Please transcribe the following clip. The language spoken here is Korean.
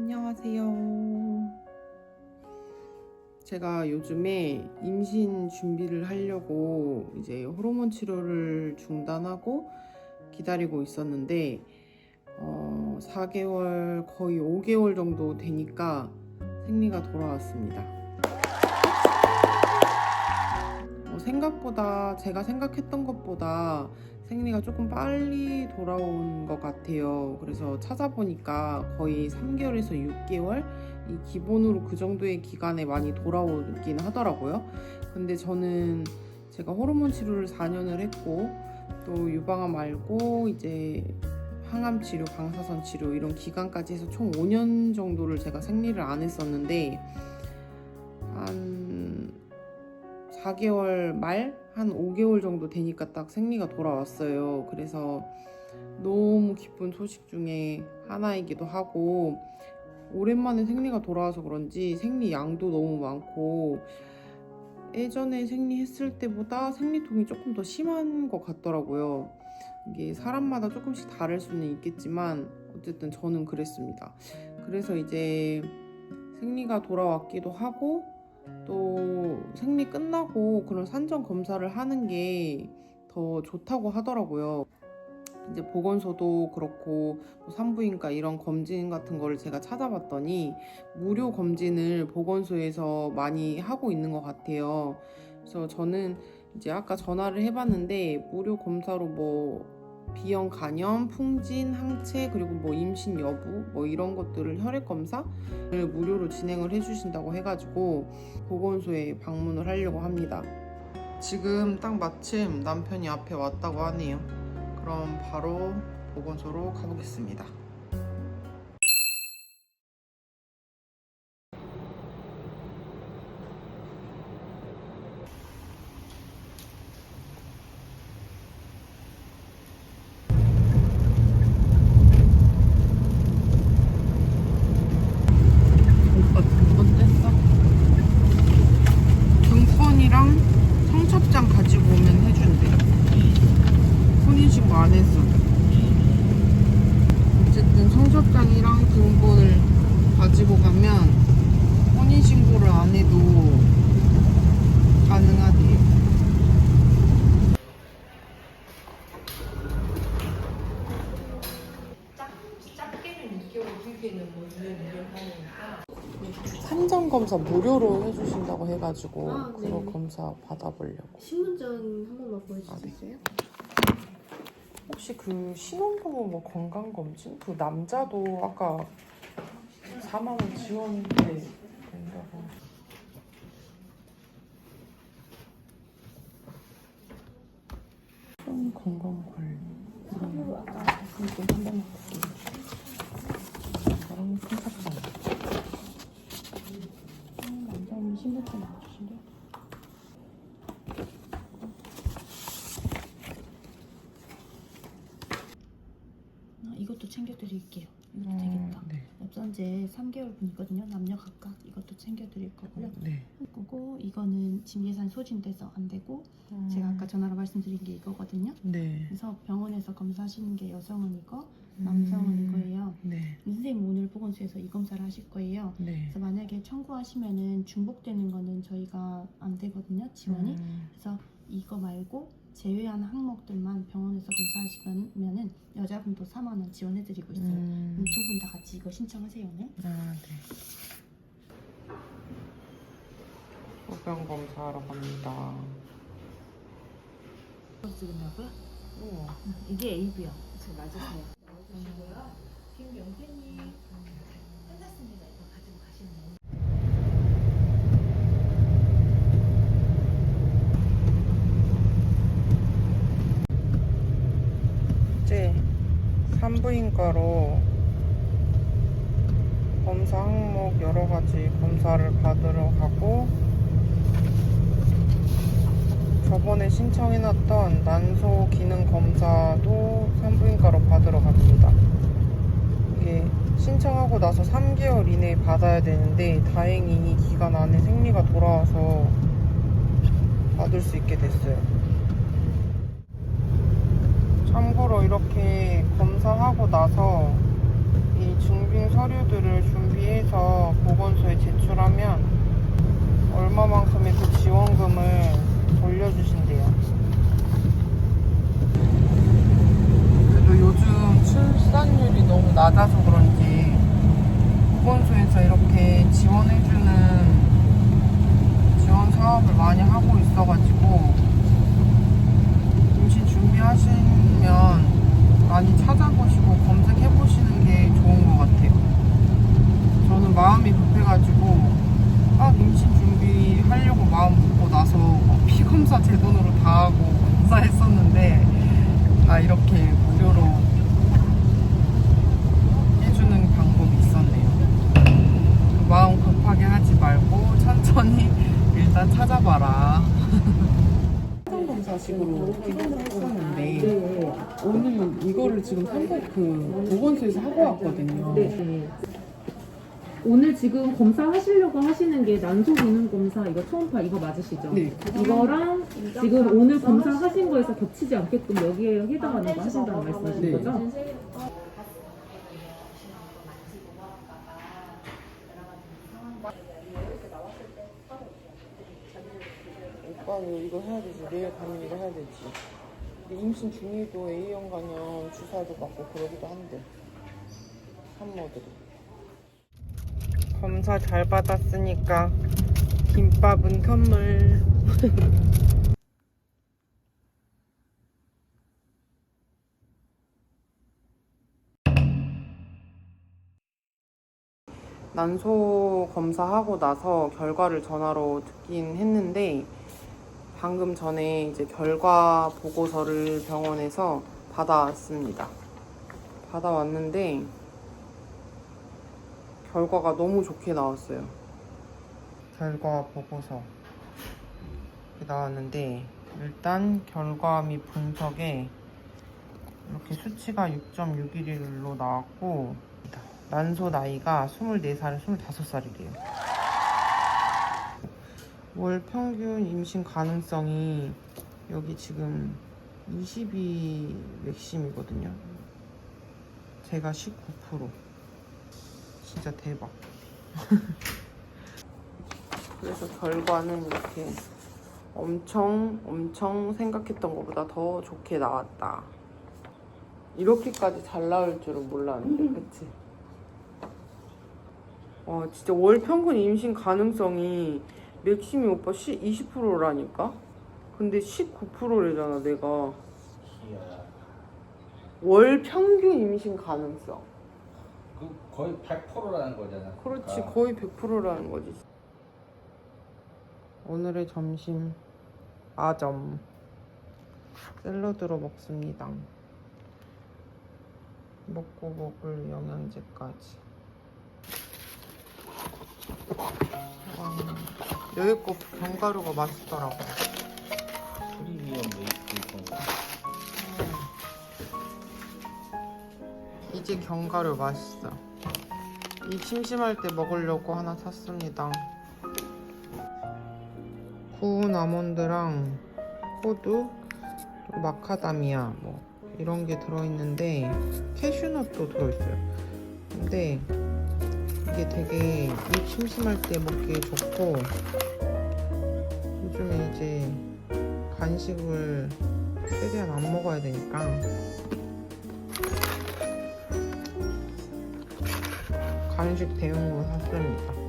안녕하세요. 제가 요즘에 임신 준비를 하려고 이제 호르몬 치료를 중단하고 기다리고 있었는데 어, 4개월 거의 5개월 정도 되니까 생리가 돌아왔습니다. 어, 생각보다 제가 생각했던 것보다 생리가 조금 빨리 돌아온 것 같아요. 그래서 찾아보니까 거의 3개월에서 6개월 이 기본으로 그 정도의 기간에 많이 돌아오긴 하더라고요. 근데 저는 제가 호르몬 치료를 4년을 했고 또 유방암 말고 이제 항암 치료, 방사선 치료 이런 기간까지 해서 총 5년 정도를 제가 생리를 안 했었는데 한 4개월 말 한 5개월 정도 되니까 딱 생리가 돌아왔어요. 그래서 너무 기쁜 소식 중에 하나이기도 하고 오랜만에 생리가 돌아와서 그런지 생리 양도 너무 많고 예전에 생리했을 때보다 생리통이 조금 더 심한 것 같더라고요. 이게 사람마다 조금씩 다를 수는 있겠지만 어쨌든 저는 그랬습니다. 그래서 이제 생리가 돌아왔기도 하고 또 생리 끝나고 그런 산전 검사를 하는 게 더 좋다고 하더라고요. 이제 보건소도 그렇고 뭐 산부인과 이런 검진 같은 거를 제가 찾아봤더니 무료 검진을 보건소에서 많이 하고 있는 것 같아요. 그래서 저는 이제 아까 전화를 해봤는데 무료 검사로 뭐 비형 간염, 풍진, 항체 그리고 뭐 임신 여부 뭐 이런 것들을 혈액 검사를 무료로 진행을 해주신다고 해가지고 보건소에 방문을 하려고 합니다. 지금 딱 마침 남편이 앞에 왔다고 하네요. 그럼 바로 보건소로 가보겠습니다. 오빠 등본 뗐어? 등본이랑 청첩장 가지고 오면 해준대. 혼인 신고 안 했어. 어쨌든 청첩장이랑 등본을 가지고 가면 혼인신고를 안 해도 가능하대요. 작게는 2개월, 길게는 뭐 2년, 2년 하니까. 산전 검사 무료로 해주신다고 해가지고 아, 네. 그거 검사 받아보려고. 신분증 한 번만 보여주세요. 아, 네. 혹시 그 신혼부부 뭐 건강 검진? 그 남자도 아까 4만 원 지원돼 된다고. 총 건강 관리. 서류 아까 이거 한 번만 볼게요. 손잡장. 남자분 신분증 나와주신대. 아, 이것도 챙겨드릴게요. 이것도 되겠다. 네. 엽산제 3개월 분이거든요. 남녀 각각 이것도 챙겨드릴 거고요. 네. 그리고 이거는 지금 예산 소진돼서 안 되고 제가 아까 전화로 말씀드린 게 이거거든요. 네. 그래서 병원에서 검사하시는 게 여성은 이거, 남성은 이거예요. 네. 선생님 오늘 보건소에서 이 검사를 하실 거예요. 네. 그래서 만약에 청구하시면은 중복되는 거는 저희가 안 되거든요 지원이 음, 그래서 이거 말고 제외한 항목들만 병원에서 검사하시면은 여자분도 4만 원 지원해드리고 있어요 음. 두분 다 같이 이거 신청하세요 오늘 아, 네. 소변 검사하러 갑니다. 찍으냐고요? 우와. 이게 AB요 지금 맞으세요 나와주시고요 김경태님 끝났습니다 이거 가지고 가시면 돼요 이제 산부인과로 검사 항목 여러 가지 검사를 받으러 가고 저번에 신청해놨던 난소 기능 검사도 산부인과로 받으러 갑니다. 이게 신청하고 나서 3개월 이내에 받아야 되는데 다행히 이 기간 안에 생리가 돌아와서 받을 수 있게 됐어요. 참고로 이렇게 검사하고 나서 이 증빙 서류들을 준비 준비해서 보건소에 제출하면 얼마만큼의 그 지원금을 돌려주신대요. 그래도 요즘 출산율이 너무 낮아서 그런지 보건소에서 이렇게 지원해주는 지원 사업을 많이 하고 있어가지고 임신 준비하시면 많이 찾아보시고 검색해보시는 게 좋은 것 같아요. 저는 마음이 급해가지고 딱 임신 준비하려고 마음 먹고 나서 막 피검사 제 돈으로 다 하고 검사했었는데 다 이렇게 무료로 해주는 방법이 있었네요. 마음 급하게 하지 말고 천천히 일단 찾아봐라. 검사식으로 피검사 했었는데 오늘 이거를 지금 선거 그 보건소에서 하고 왔거든요. 네. 오늘 지금 검사 하시려고 하시는 게 난소 기능 검사 이거 초음파 이거 맞으시죠? 네. 이거랑 지금 오늘 검사 하신 거에서 겹치지 않게끔 여기에 해당하는 거 하신다는 말씀이신 네. 거죠? 오빠는 이거 해야 되지. 내일 가면 이거 해야 되지. 근데 임신 중에도 A형 간염 주사도 맞고 그러기도 한데. 산모들이. 검사 잘 받았으니까 김밥은 선물. 난소 검사하고 나서 결과를 전화로 듣긴 했는데 방금 전에 이제 결과 보고서를 병원에서 받아왔습니다. 받아왔는데 결과가 너무 좋게 나왔어요. 결과 보고서 나왔는데 일단 결과 및 분석에 이렇게 수치가 6.61일로 나왔고 난소 나이가 24살, 25살이래요. 월 평균 임신 가능성이 여기 지금 22 맥심이거든요. 제가 19%. 진짜 대박. 그래서 결과는 이렇게 엄청 엄청 생각했던 것보다 더 좋게 나왔다. 이렇게까지 잘 나올 줄은 몰랐는데, 그치? 와 진짜 월 평균 임신 가능성이 맥심이 오빠 20%라니까? 근데 19%래잖아 내가 월 평균 임신 가능성 그 거의 100%라는 거잖아. 그렇지 그러니까 거의 100%라는 거지 오늘의 점심 아점 샐러드로 먹습니다 먹고 먹을 영양제까지 와, 여기 거 견과류가 맛있더라고 프리미엄 메이크 이거. 이제 견과류 맛있어. 이 심심할 때 먹으려고 하나 샀습니다. 구운 아몬드랑 호두, 또 마카다미아 뭐 이런 게 들어있는데 캐슈넛도 들어있어요. 근데 이게 되게 입 심심할 때 먹기에 좋고 요즘에 이제 간식을 최대한 안 먹어야 되니까 간식 대용으로 샀습니다.